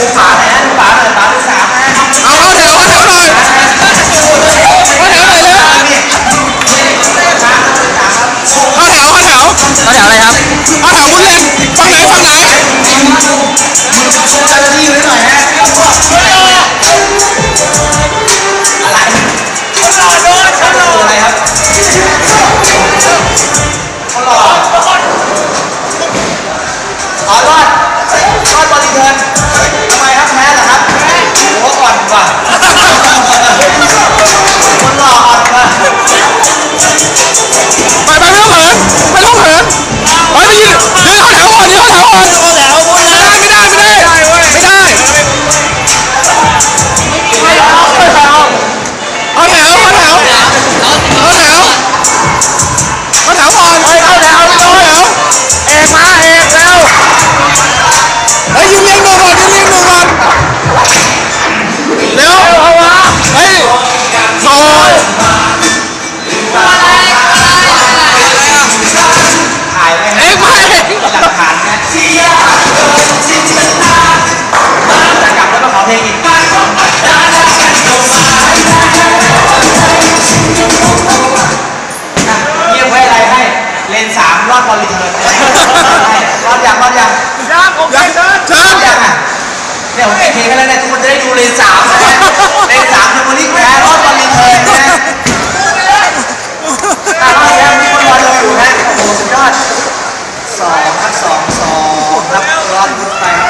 ดูฝาหน่อยนะดูฝาหน่อยฝาที่สามนะเอาเข้าแถวเข้าแถวหน่อยเข้าแถวหน่อยเร็วนี่ฝาที่สามครับเข้าแถวเข้าแถวเขาแถวอะไรครับเข้าแถวมุดเล่นฝั่งไหนฝั่งไหนเจ้าหน้าที่ไว้หน่อยอะไรคนหล่อด อามรอดบอลลีเทิร์นรอดยังรอดยังยังผมยังเชิญเชิรอญดยังอะเนี่ยผมเก็บเพลงให้แล้วเนี่ยทุกคนจะได้ดูเลนสามนะเลนสามคือคนที่แพ้รอดบอลลีเทิร์นนะอะรอดยังมีคนรอเราอยู่นะโอ้โหสุดยอดสองครับสองสองครับรอดพุทธไปครับพุทธไป